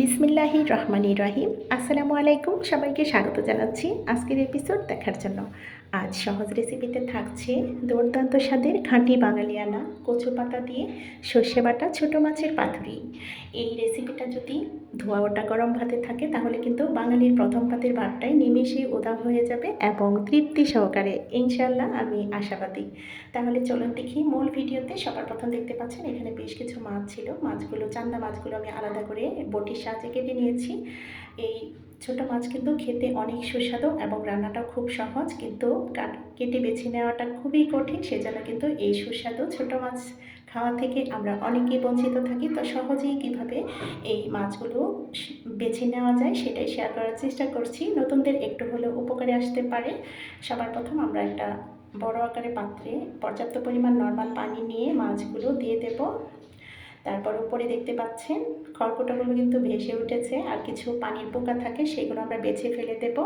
বিসমিল্লাহি রহমানি রহিম। আসসালামু আলাইকুম সবাইকে স্বাগত জানাচ্ছি আজকের এপিসোড দেখার জন্য। আজ সহজ রেসিপিতে থাকছে দুর্দান্ত স্বাদের খাঁটি বাঙালিয়ানা কচু পাতা দিয়ে সর্ষে বাটা ছোটো মাছের পাতুরি। এই রেসিপিটা যদি ধোয়া ওটা গরম ভাতে থাকে, তাহলে কিন্তু বাঙালির প্রথম ভাতের ভাতটাই নিমেষেই উদাও হয়ে যাবে এবং তৃপ্তি সহকারে। ইনশাল্লাহ আমি আশাবাদী। তাহলে চলুন দেখি মূল ভিডিওতে সবার প্রথম দেখতে পাচ্ছেন, এখানে বেশ কিছু মাছ ছিল। মাছগুলো, চান্দা মাছগুলো আমি আলাদা করে বটির সাহায্যে কেটে নিয়েছি। এই ছোট মাছ কিন্তু খেতে অনেক সুস্বাদু এবং রান্নাটাও খুব সহজ, কিন্তু কেটে বেছে নেওয়াটা খুবই কঠিন, সেজন্য কিন্তু এই সুস্বাদু ছোট মাছ খাওয়া থেকে আমরা অনেকেই বঞ্চিত থাকি। তো সহজেই কীভাবে এই মাছগুলো বেছে নেওয়া যায় সেটাই শেয়ার করার চেষ্টা করছি। নতুনদের একটু হলেও উপকারে আসতে পারে। সবার প্রথম আমরা একটা বড় আকারে পাত্রে পর্যাপ্ত পরিমাণ নর্মাল পানি নিয়ে মাছগুলো দিয়ে দেব। তারপর উপরে দেখতে পাচ্ছেন, খড়কুটাগুলো কিন্তু ভেসে উঠেছে আর কিছু পানির পোকা থাকে সেগুলো আমরা বেছে ফেলে দেব।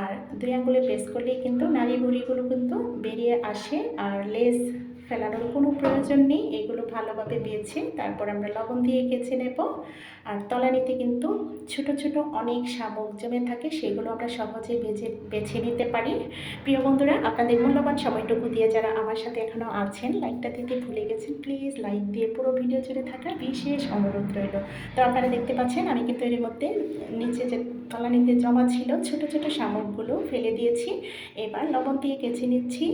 আর দুই আঙুলে প্রেস করলেই কিন্তু নারী গুঁড়িগুলো কিন্তু বেরিয়ে আসে আর লেজ ফেলানোর কোনো প্রয়োজন নেই। এগুলো ভালোভাবে বেছে তারপর আমরা লবণ দিয়ে কেচে নেব। আর তলানিতে কিন্তু ছোট ছোট অনেক শামুক জমে থাকে, সেগুলো আমরা সহজে বেছে বেছে নিতে পারি। প্রিয় বন্ধুরা, আপনাদের মূল্যবান সময়টুকু দিয়ে যারা আমার সাথে এখনও আছেন, লাইকটা দিতে ভুলে গেছেন, প্লিজ লাইক দিয়ে পুরো ভিডিও জুড়ে থাকার বিশেষ অনুরোধ রইল। তো আপনারা দেখতে পাচ্ছেন, আমি কিন্তু এর মধ্যে নিচে যে তলানিতে জমা ছিল, ছোট ছোট শামুকগুলো ফেলে দিয়েছি। এবার লবণ দিয়ে কেচে নিচ্ছি।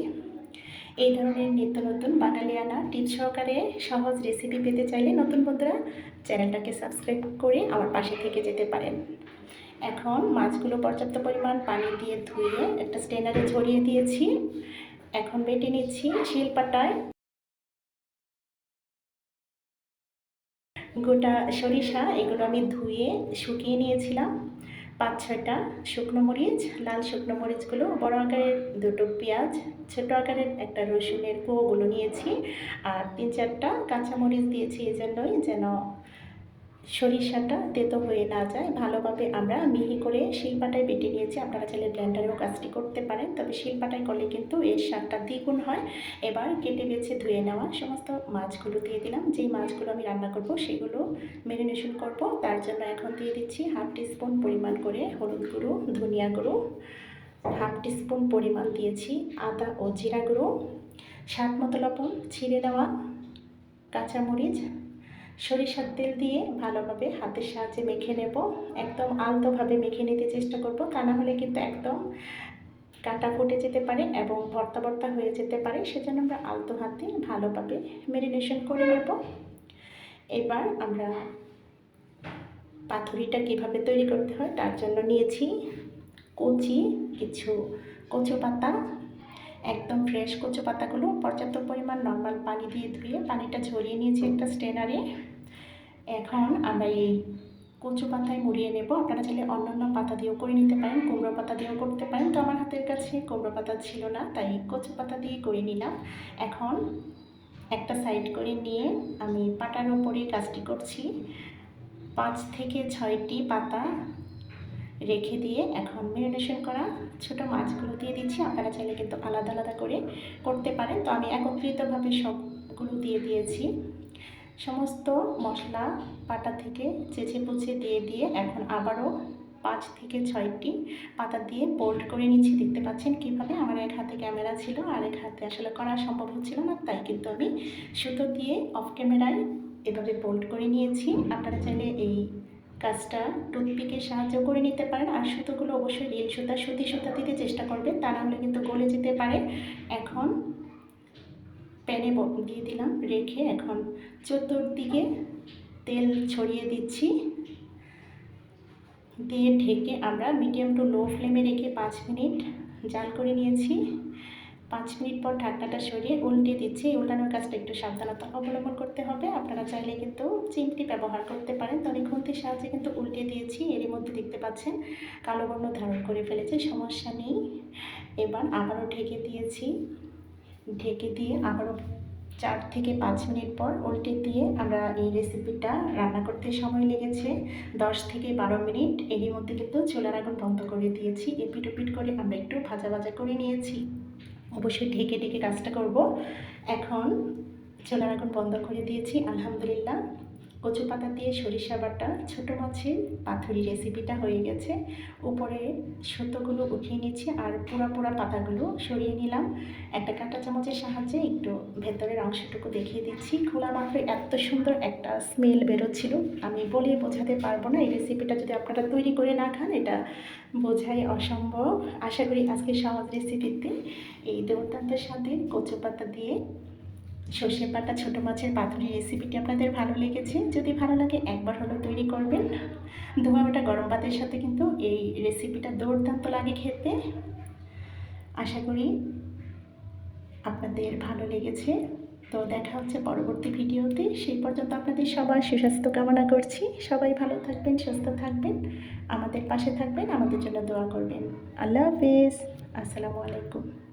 এই ধরনের নিত্য নতুন বাঙালিয়ানা টিপস সহকারে সহজ রেসিপি পেতে চাইলে নতুন বন্ধুরা চ্যানেলটাকে সাবস্ক্রাইব করে আমার পাশে থেকে যেতে পারেন। এখন মাছগুলো পর্যাপ্ত পরিমাণ পানি দিয়ে ধুয়ে একটা স্টেনারে ছড়িয়ে দিয়েছি। এখন বেটে নিচ্ছি শিলপাটায়। গোটা সরিষা এগুলো আমি ধুয়ে শুকিয়ে নিয়েছিলাম। পাঁচ, ছয়টা শুকনো মরিচ, লাল শুকনো মরিচগুলো, বড় আকারের দুটো পেঁয়াজ, ছোটো আকারের একটা রসুনের কুয়োগুলো নিয়েছি, আর তিন, চারটা কাঁচামরিচ দিয়েছি এই জন্যই যেন সরিষাটা তেতো হয়ে না যায়, ভালোভাবে আমরা মিহি করে শিলপাটায় বেটে নিয়েছি। আপনারা চাইলে ব্লেন্ডারেও কাজটি করতে পারেন, তবে শিলপাটায় করলে কিন্তু এর স্বাদটা দ্বিগুণ হয়। এবার কেটে বেছে ধুয়ে নেওয়া সমস্ত মাছগুলো দিয়ে দিলাম। যেই মাছগুলো আমি রান্না করব সেগুলো ম্যারিনেশন করব। তার জন্য এখন দিয়ে দিচ্ছি হাফ টিস্পুন পরিমাণ করে হলুদ গুঁড়ো, ধনিয়া গুঁড়ো, হাফ টিস্পুন পরিমাণ দিয়েছি আদা ও জিরা গুঁড়ো, স্বাদ মতো লবণ, ছিঁড়ে দেওয়া কাঁচামরিচ সরিষার তেল দিয়ে ভালোভাবে হাতের সাহায্যে মেখে নেব। একদম আলতোভাবে মেখে নিতে চেষ্টা করব, তা না হলে কিন্তু একদম কাটা ফুটে যেতে পারে এবং ভর্তা ভর্তা হয়ে যেতে পারে। সেজন্য আমরা আলতো হাতে ভালোভাবে মেরিনেশন করে নেব। এবার আমরা পাথুরিটা কীভাবে তৈরি করতে হয় তার জন্য নিয়েছি কচি, কিছু কচু পাতা একদম ফ্রেশ কচু পাতাগুলো পর্যাপ্ত পরিমাণ নর্মাল পানি দিয়ে ধুয়ে পানিটা ঝরিয়ে নিয়েছি একটা স্টেনারে এখন আমরা এই কচু পাতায় মুড়িয়ে নেব। আপনারা চাইলে অন্যান্য পাতা দিয়েও করে নিতে পারেন, কুমড়ো পাতা দিয়েও করতে পারেন। তো আমার হাতের কাছে কুমড়ো পাতা ছিল না, তাই কচু পাতা দিয়ে করে নিলাম। এখন একটা সাইড করে নিয়ে আমি পাটার উপরে কাজটি করছি। পাঁচ থেকে ছয়টি পাতা রেখে দিয়ে এখন ম্যারিনেশন করা ছোট মাছগুলো দিয়ে দিচ্ছি। আপনারা চাইলে কিন্তু আলাদা আলাদা করে করতে পারেন। তো আমি একত্রিতভাবে সবগুলো দিয়ে দিয়েছি। সমস্ত মশলা পাতা থেকে চেঁচে পুচে দিয়ে দিয়ে এখন আবারও পাঁচ থেকে ছয়টি পাতা দিয়ে বোল্ড করে নিচ্ছি। দেখতে পাচ্ছেন কীভাবে? আমার এক হাতে ক্যামেরা ছিল আর এক হাতে আসলে করা সম্ভব হচ্ছিল না, তাই কিন্তু আমি সুতো দিয়ে অফ ক্যামেরায় এভাবে বোল্ড করে নিয়েছি। আপনারা চাইলে এই কাজটা টুথপিকের সাহায্য করে নিতে পারেন আর সুতোগুলো অবশ্যই রিল সুতা, সুতি সুতা দিতে চেষ্টা করবেন, তা না হলে কিন্তু গলে যেতে পারে। এখন প্যানে দিয়ে দিলাম, রেখে এখন চতুর্দিকে তেল ছড়িয়ে দিচ্ছি। দিয়ে ঢেকে আমরা মিডিয়াম টু লো ফ্লেমে রেখে পাঁচ মিনিট জাল করে নিয়েছি। পাঁচ মিনিট পর ঢাকনাটা সরিয়ে উল্টে দিচ্ছি। উল্টানোর কাজটা একটু সাবধানতা অবলম্বন করতে হবে। আপনারা চাইলে কিন্তু চিমটি ব্যবহার করতে পারেন। তো আমি খুন্তির সাহায্যে কিন্তু উল্টে দিয়েছি। এরই মধ্যে দেখতে পাচ্ছেন, কালো বর্ণ ধারণ করে ফেলেছে, সমস্যা নেই। এবার আবারও ঢেকে দিয়েছি। ঢেকে দিয়ে আবারও চার থেকে পাঁচ মিনিট পর উল্টে দিয়ে আমরা এই রেসিপিটা রান্না করতে সময় লেগেছে। দশ থেকে বারো মিনিট। এরই মধ্যে কিন্তু চুলার আগুন বন্ধ করে দিয়েছি। এপিট ওপিট করে আমরা একটু ভাজা ভাজা করে নিয়েছি। অবশ্যই ঢেকে ঢেকে কাজটা করব। এখন চুলার আগুন বন্ধ করে দিয়েছি। আলহামদুলিল্লাহ। কচু পাতা দিয়ে সরিষা বাটা, ছোটো মাছের পাথুরি রেসিপিটা হয়ে গেছে। উপরে সুতোগুলো উঠিয়ে নিচ্ছি আর পোড়া পোড়া পাতাগুলো সরিয়ে নিলাম। একটা কাঁটা চামচের সাহায্যে একটু ভেতরের অংশটুকু দেখিয়ে দিচ্ছি। খোলা মাত্র এত সুন্দর একটা স্মেল বেরোচ্ছিল। আমি বলে বোঝাতে পারব না, এই রেসিপিটা যদি আপনারা তৈরি করে না খান, এটা বোঝাই অসম্ভব। আশা করি আজকে সহজ রেসিপিতে এই দুর্দান্ত স্বাদের কচু পাতা দিয়ে সর্ষে পাতা, ছোটো মাছের পাতুরি রেসিপিটি আপনাদের ভালো লেগেছে? যদি ভালো লাগে, একবার হলো তৈরি করবেন। ধোয়া ওটা গরম ভাতের সাথে কিন্তু এই রেসিপিটা দুর্দান্ত লাগে খেতে। আশা করি আপনাদের ভালো লেগেছে। তো দেখা হচ্ছে পরবর্তী ভিডিওতে। সেই পর্যন্ত আপনাদের সবার সুস্বাস্থ্য কামনা করছি। সবাই ভালো থাকবেন, সুস্থ থাকবেন, আমাদের পাশে থাকবেন, আমাদের জন্য দোয়া করবেন। আল্লাহ হাফিজ। আসসালামু আলাইকুম।